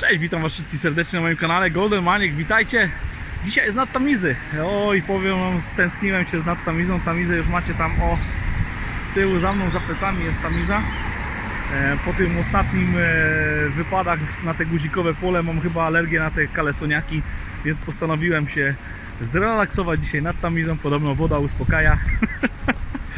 Cześć, witam was wszystkich serdecznie na moim kanale Golden Maniek, witajcie! Dzisiaj jest nad Tamizy. Oj, powiem wam, stęskniłem się z nad Tamizą. Tamizę już macie tam o z tyłu, za mną, za plecami jest Tamiza. E, Po tym ostatnim e, wypadach na te guzikowe pole mam chyba alergię na te kalesoniaki, więc postanowiłem się zrelaksować dzisiaj nad Tamizą. Podobno woda uspokaja.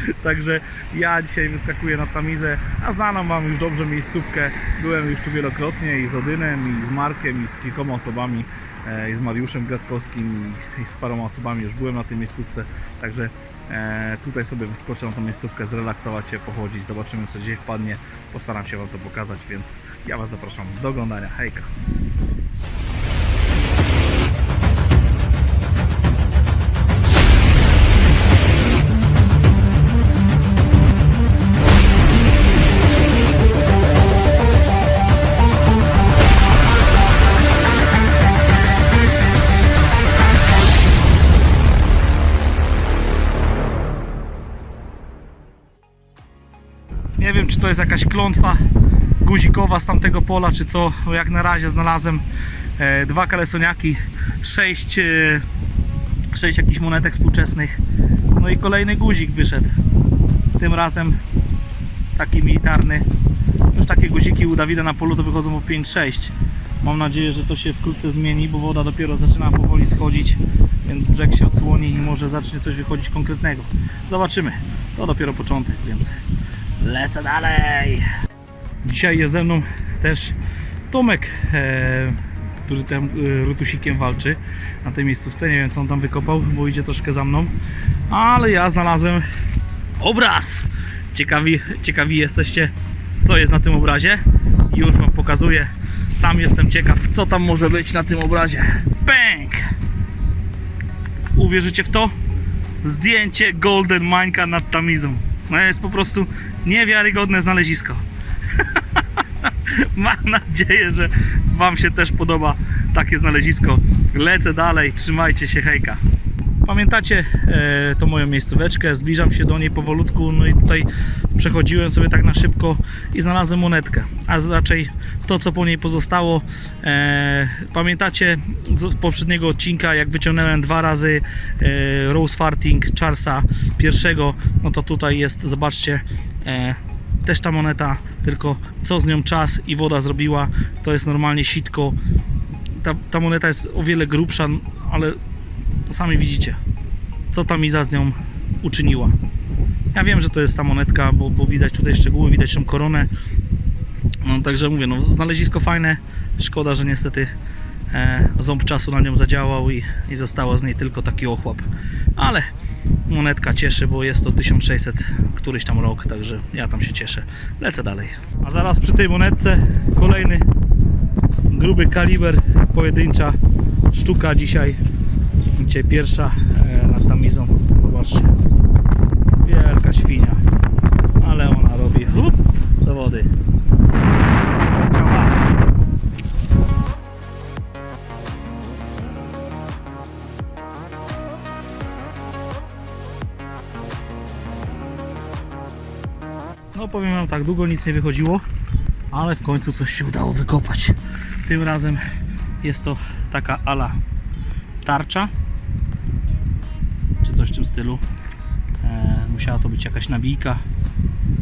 Także ja dzisiaj wyskakuję na Tamizę, a znaną Wam już dobrze miejscówkę. Byłem już tu wielokrotnie i z Odynem, i z Markiem, i z kilkoma osobami, e, i z Mariuszem Gradkowskim, i, i z paroma osobami już byłem na tej miejscówce. Także e, tutaj sobie wyskoczę na tą miejscówkę, zrelaksować się, pochodzić, zobaczymy co dzisiaj wpadnie. Postaram się Wam to pokazać, więc ja Was zapraszam do oglądania. Hejka! Jest jakaś klątwa guzikowa z tamtego pola, czy co. Bo Jak na razie znalazłem e, dwa kalesoniaki, sześć, e, sześć jakichś monetek współczesnych. No i kolejny guzik wyszedł. Tym razem taki militarny. Już takie guziki u Dawida na polu to wychodzą po 5-6. Mam nadzieję, że to się wkrótce zmieni, bo woda dopiero zaczyna powoli schodzić, więc brzeg się odsłoni i może zacznie coś wychodzić konkretnego. Zobaczymy. To dopiero początek, więc lecę dalej. Dzisiaj jest ze mną też Tomek, e, który tam e, rutusikiem walczy na tej miejscówce. Nie wiem co on tam wykopał, bo idzie troszkę za mną. Ale ja znalazłem obraz. Ciekawi, ciekawi jesteście, co jest na tym obrazie. Już Wam pokazuję. Sam jestem ciekaw, co tam może być na tym obrazie. Bang! Uwierzycie w to? Zdjęcie Golden Mańka nad Tamizą. No jest po prostu niewiarygodne znalezisko. Mam nadzieję, że Wam się też podoba takie znalezisko. Lecę dalej, trzymajcie się, hejka. Pamiętacie e, tą moją miejscóweczkę, zbliżam się do niej powolutku, no i tutaj przechodziłem sobie tak na szybko i znalazłem monetkę, a raczej to co po niej pozostało. E, pamiętacie z poprzedniego odcinka, jak wyciągnąłem dwa razy e, Rose Farting Charlesa pierwszego, no to tutaj jest, zobaczcie, e, też ta moneta, tylko co z nią czas i woda zrobiła, to jest normalnie sitko. Ta, ta moneta jest o wiele grubsza, ale sami widzicie, co ta miza z nią uczyniła. Ja wiem, że to jest ta monetka, bo, bo widać tutaj szczegóły, widać tą koronę. No, także mówię, no, znalezisko fajne. Szkoda, że niestety e, ząb czasu na nią zadziałał i, i zostało z niej tylko taki ochłap. Ale monetka cieszy, bo jest to 1600 któryś tam rok, także ja tam się cieszę. Lecę dalej. A zaraz przy tej monetce kolejny gruby kaliber, pojedyncza sztuka dzisiaj. Dzisiaj pierwsza e, nad tamizą. Zobaczcie. Wielka świnia. Ale ona robi hup, do wody. No powiem wam tak, długo nic nie wychodziło, ale w końcu coś się udało wykopać. Tym razem jest to taka ala tarcza, stylu. E, musiała to być jakaś nabijka.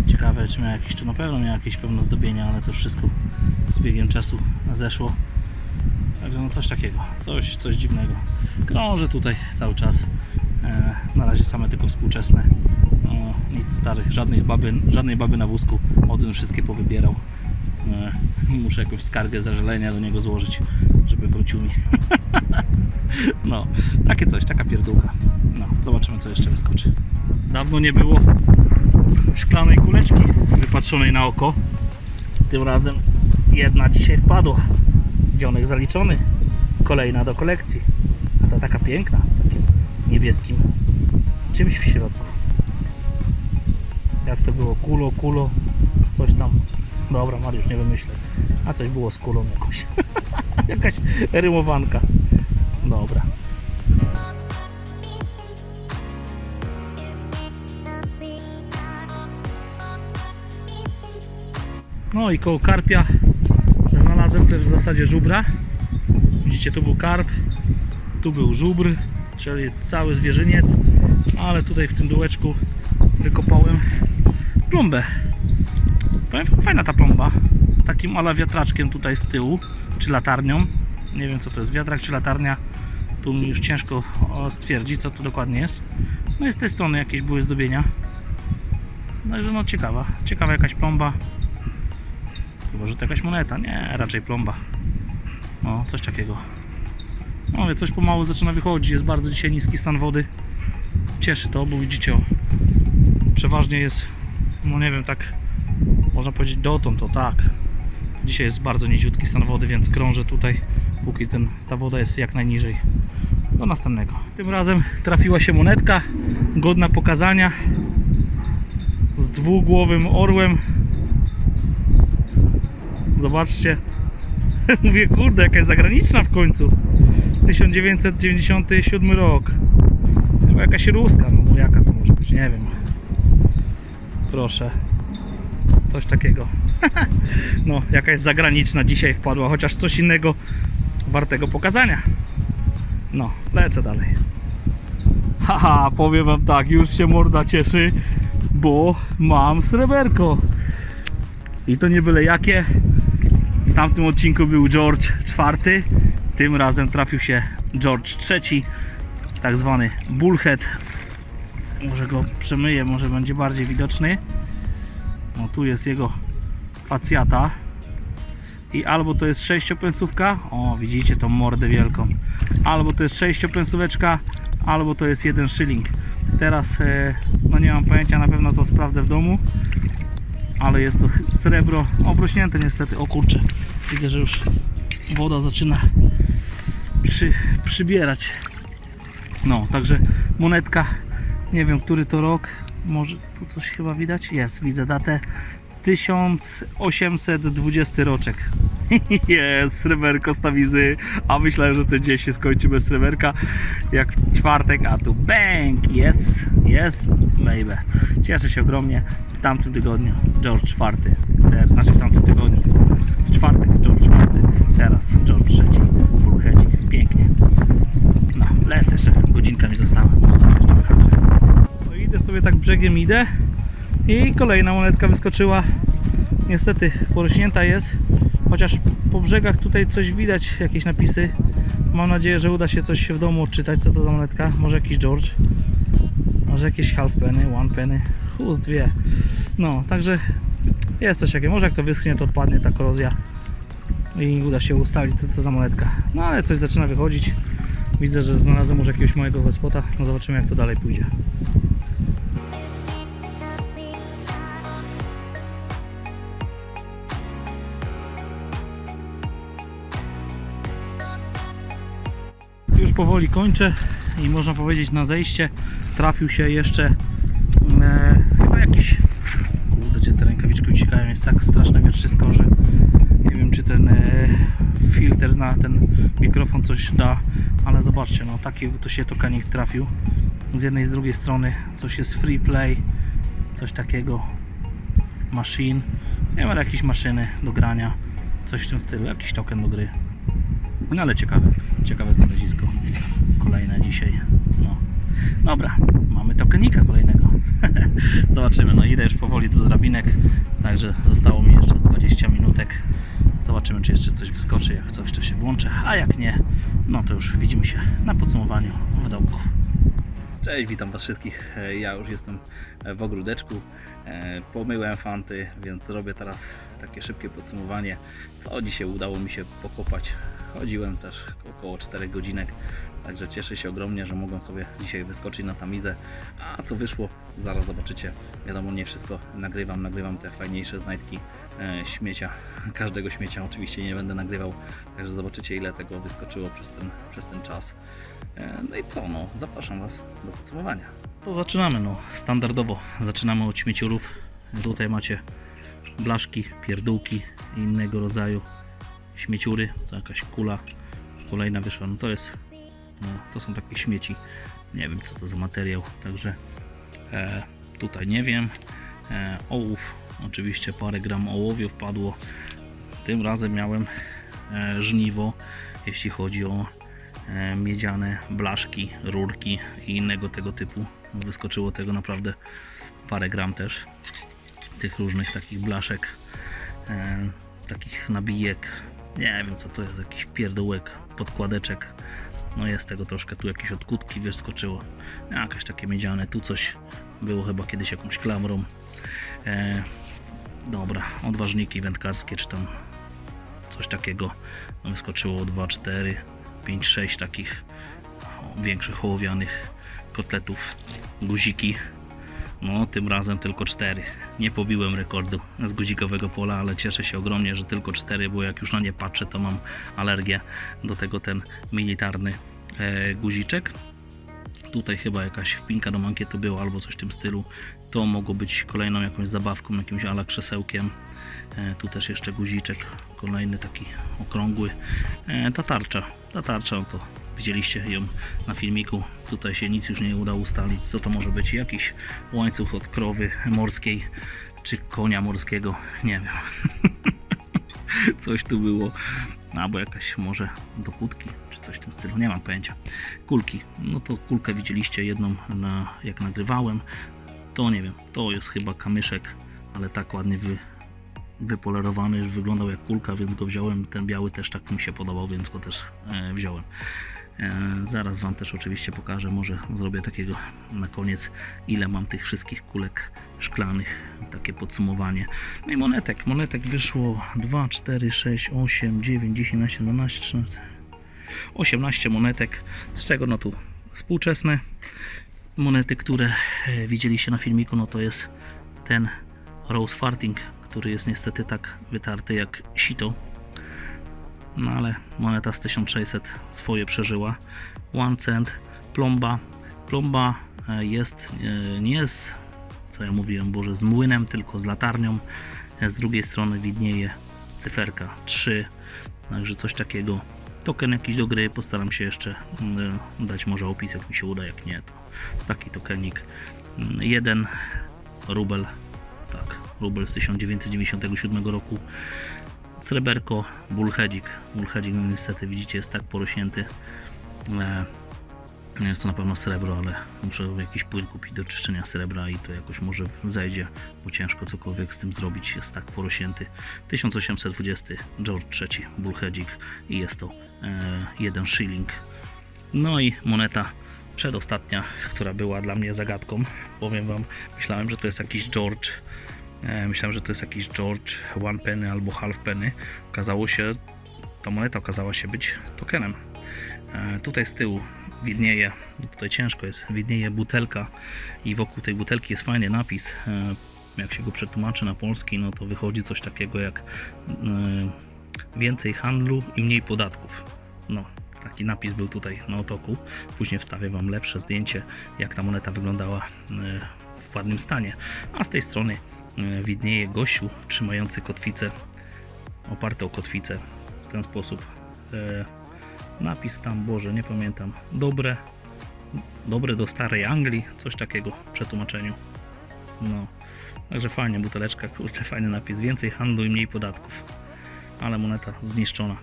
Ciekawe, czy miała jakieś, czy na pewno miała jakieś pewne zdobienia, ale to wszystko z biegiem czasu zeszło. Także no coś takiego, coś, coś dziwnego. Krąży tutaj cały czas. E, na razie same tylko współczesne. No, nic starych, żadnej baby, żadnej baby na wózku. Odyn wszystkie powybierał. E, muszę jakąś skargę zażalenia do niego złożyć, żeby wrócił mi. No, takie coś, taka pierdółka. Zobaczymy co jeszcze wyskoczy. Dawno nie było szklanej kuleczki wypatrzonej na oko. Tym razem jedna dzisiaj wpadła. Dzionek zaliczony. Kolejna do kolekcji. A ta taka piękna, z takim niebieskim czymś w środku. Jak to było? Kulo, kulo, coś tam. Dobra, Mariusz, nie wymyślę. A coś było z kulą jakąś. Jakaś rymowanka. Dobra. No i koło karpia znalazłem też w zasadzie żubra. Widzicie, tu był karp, tu był żubr, czyli cały zwierzyniec, ale tutaj w tym dołeczku wykopałem plombę. Fajna ta plomba, z takim ala wiatraczkiem tutaj z tyłu, czy latarnią. Nie wiem co to jest, wiatrak czy latarnia. Tu mi już ciężko stwierdzić co to dokładnie jest. No i z tej strony jakieś były zdobienia. Także no ciekawa, ciekawa jakaś plomba. Chyba, że to jakaś moneta. Nie, raczej plomba. No, coś takiego. No, mówię, coś pomału zaczyna wychodzić. Jest bardzo dzisiaj niski stan wody. Cieszy to, bo widzicie, o, przeważnie jest, no nie wiem, tak można powiedzieć dotąd, to tak. Dzisiaj jest bardzo niziutki stan wody, więc krążę tutaj, póki ten, ta woda jest jak najniżej. Do następnego. Tym razem trafiła się monetka, godna pokazania, z dwugłowym orłem. Zobaczcie. Mówię, kurde, jakaś zagraniczna w końcu. 1997 rok. Chyba jakaś ruska, no bo jaka to może być, nie wiem. Proszę. Coś takiego. no, jakaś zagraniczna dzisiaj wpadła, chociaż coś innego wartego pokazania. No, lecę dalej. Haha, powiem wam tak, już się morda cieszy, bo mam sreberko. I to nie byle jakie. W tamtym odcinku był George IV, tym razem trafił się George III, tak zwany bullhead. Może go przemyję, może będzie bardziej widoczny. No tu jest jego facjata. I albo to jest sześciopensówka, o widzicie tą mordę wielką, albo to jest sześciopensóweczka, albo to jest jeden szyling. Teraz e, no nie mam pojęcia, na pewno to sprawdzę w domu, ale jest to srebro obrośnięte niestety. O kurczę, widzę, że już woda zaczyna przy, przybierać. No, także monetka, nie wiem który to rok, może tu coś chyba widać? Jest, widzę datę 1820 roczek. Jest, sreberko z a myślałem, że ten dzień się skończy bez sreberka, jak w czwartek, a tu bang, jest, jest, baby. Cieszę się ogromnie. W tamtym tygodniu George IV, znaczy w tamtym tygodniu, w czwartek George IV, teraz George III, Bullhead, pięknie. No, lecę jeszcze, godzinka mi została, może coś jeszcze wyhaczę. No idę sobie tak brzegiem, idę i kolejna monetka wyskoczyła. Niestety porośnięta jest, chociaż po brzegach tutaj coś widać, jakieś napisy. Mam nadzieję, że uda się coś w domu odczytać, co to za monetka. Może jakiś George, może jakieś half penny, one penny, chust dwie. No, także jest coś takiego. Może jak to wyschnie, to odpadnie ta korozja i uda się ustalić, co to za monetka. No ale coś zaczyna wychodzić. Widzę, że znalazłem może jakiegoś mojego hotspota. No zobaczymy, jak to dalej pójdzie. Już powoli kończę i można powiedzieć na zejście trafił się jeszcze e, chyba jakiś kurde, gdzie te rękawiczki jest tak straszne wietrzysko, że nie wiem czy ten e, filtr na ten mikrofon coś da, ale zobaczcie, no taki to się to kanik trafił. Z jednej i z drugiej strony coś jest free play coś takiego machine. Nie ma jakieś maszyny do grania coś w tym stylu, jakiś token do gry. No ale ciekawe, ciekawe znalezisko kolejne dzisiaj no. dobra, mamy tokenika kolejnego. Zobaczymy, no idę już powoli do drabinek także zostało mi jeszcze z 20 minutek Zobaczymy, czy jeszcze coś wyskoczy. Jak coś, to się włączę, a jak nie, no to już widzimy się na podsumowaniu w domku. Cześć, witam Was wszystkich. Ja już jestem w ogródeczku. Pomyłem fanty, więc robię teraz takie szybkie podsumowanie, co dzisiaj udało mi się pokopać. Chodziłem też około 4 godzinek, także cieszę się ogromnie, że mogłem sobie dzisiaj wyskoczyć na tamizę. A co wyszło, zaraz zobaczycie. Wiadomo, nie wszystko nagrywam, nagrywam te fajniejsze znajdki e, śmiecia. Każdego śmiecia oczywiście nie będę nagrywał, także zobaczycie ile tego wyskoczyło przez ten, przez ten czas. E, No i co, no, zapraszam Was do podsumowania. To zaczynamy, no, standardowo zaczynamy od śmieciurów. Tutaj macie blaszki, pierdółki i innego rodzaju śmieciury. To jakaś kula kolejna wyszła, no to jest, no, to są takie śmieci. Nie wiem co to za materiał, także tutaj nie wiem. E, ołów, oczywiście parę gram ołowiu wpadło. Tym razem miałem e, żniwo, jeśli chodzi o e, miedziane blaszki, rurki i innego tego typu. Wyskoczyło tego naprawdę parę gram też. Tych różnych takich blaszek, e, takich nabijek. Nie wiem co to jest, jakiś pierdołek, podkładeczek. No jest tego troszkę, tu jakieś odkutki wyskoczyło. Jakieś takie miedziane, tu coś było chyba kiedyś jakąś klamrą. E, dobra, odważniki wędkarskie czy tam coś takiego no, wyskoczyło 2, 4, 5, 6 takich większych ołowianych kotletów, guziki. No, tym razem tylko 4. Nie pobiłem rekordu z guzikowego pola, ale cieszę się ogromnie, że tylko 4, bo jak już na nie patrzę, to mam alergię do tego ten militarny e, guziczek. Tutaj chyba jakaś wpinka do mankietu była albo coś w tym stylu. To mogło być kolejną jakąś zabawką, jakimś ala krzesełkiem. E, tu też jeszcze guziczek, kolejny taki okrągły. E, ta tarcza, ta tarcza, no to widzieliście ją na filmiku. Tutaj się nic już nie udało ustalić, co to może być. Jakiś łańcuch od krowy morskiej, czy konia morskiego, nie wiem. coś tu było. Albo jakaś może do kłódki, czy coś w tym stylu, nie mam pojęcia. Kulki, no to kulkę widzieliście jedną na, jak nagrywałem. To nie wiem, to jest chyba kamyszek, ale tak ładnie wy, wypolerowany, wyglądał jak kulka, więc go wziąłem. Ten biały też tak mi się podobał, więc go też e, wziąłem. E, zaraz Wam też oczywiście pokażę, może zrobię takiego na koniec, ile mam tych wszystkich kulek szklanych, takie podsumowanie. No i monetek, monetek wyszło 2, 4, 6, 8, 9, 10, 11, 12, 13, 18 monetek, z czego no tu współczesne monety, które e, widzieliście na filmiku, no to jest ten Rose Farting, który jest niestety tak wytarty jak sito. No ale moneta z 1600 swoje przeżyła. One cent, plomba. Plomba e, jest e, nie z, co ja mówiłem, Boże, z młynem, tylko z latarnią. E, Z drugiej strony widnieje cyferka 3, także coś takiego. Token jakiś do gry, postaram się jeszcze mm, dać może opis, jak mi się uda, jak nie, to taki tokenik. Mm, Jeden rubel, tak, rubel z 1997 roku. Sreberko, bullheadzik. Bullheadzik no niestety widzicie jest tak porośnięty. Nie jest to na pewno srebro, ale muszę jakiś płyn kupić do czyszczenia srebra i to jakoś może zejdzie, bo ciężko cokolwiek z tym zrobić, jest tak porośnięty. 1820 George III bullheadzik i jest to e, jeden shilling. No i moneta przedostatnia, która była dla mnie zagadką. Powiem Wam, myślałem, że to jest jakiś George. E, myślałem, że to jest jakiś George One Penny albo Half Penny. Okazało się, ta moneta okazała się być tokenem. E, tutaj z tyłu widnieje, tutaj ciężko jest, widnieje butelka i wokół tej butelki jest fajny napis. E, jak się go przetłumaczy na polski, no to wychodzi coś takiego jak więcej handlu i mniej podatków. No, taki napis był tutaj na otoku. Później wstawię Wam lepsze zdjęcie, jak ta moneta wyglądała w ładnym stanie. A z tej strony widnieje gościu trzymający kotwicę, oparte o kotwicę w ten sposób. E, napis tam, Boże, nie pamiętam. Dobre, dobre do starej Anglii, coś takiego w przetłumaczeniu. No, także fajnie, buteleczka, kurczę, fajny napis. Więcej handlu i mniej podatków. Ale moneta zniszczona.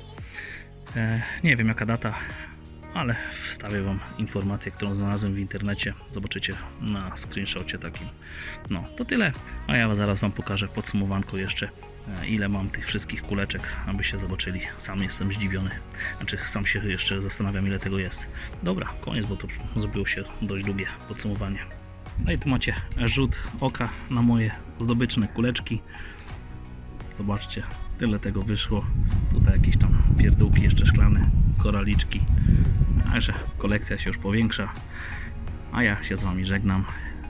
E, nie wiem jaka data, ale wstawię Wam informację, którą znalazłem w internecie. Zobaczycie na screenshocie takim. No, to tyle. A ja zaraz Wam pokażę podsumowanko jeszcze, e, ile mam tych wszystkich kuleczek, abyście zobaczyli. Sam jestem zdziwiony. Znaczy, sam się jeszcze zastanawiam, ile tego jest. Dobra, koniec, bo to zrobiło się dość długie podsumowanie. No i tu macie rzut oka na moje zdobyczne kuleczki. Zobaczcie, tyle tego wyszło. Tutaj jakieś tam pierdółki jeszcze szklane, koraliczki. Także kolekcja się już powiększa. A ja się z Wami żegnam.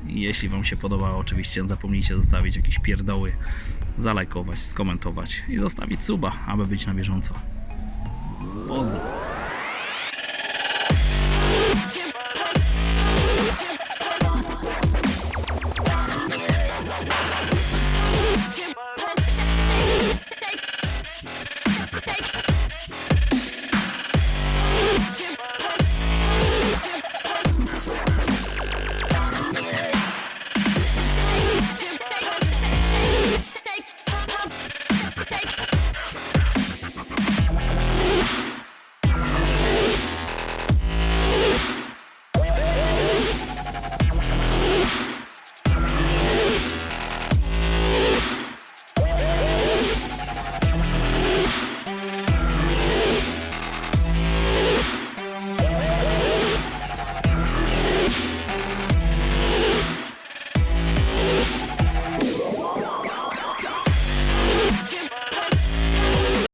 Jeśli Wam się podobało, oczywiście nie zapomnijcie zostawić jakieś pierdoły, zalajkować, skomentować i zostawić suba, aby być na bieżąco. Pozdro!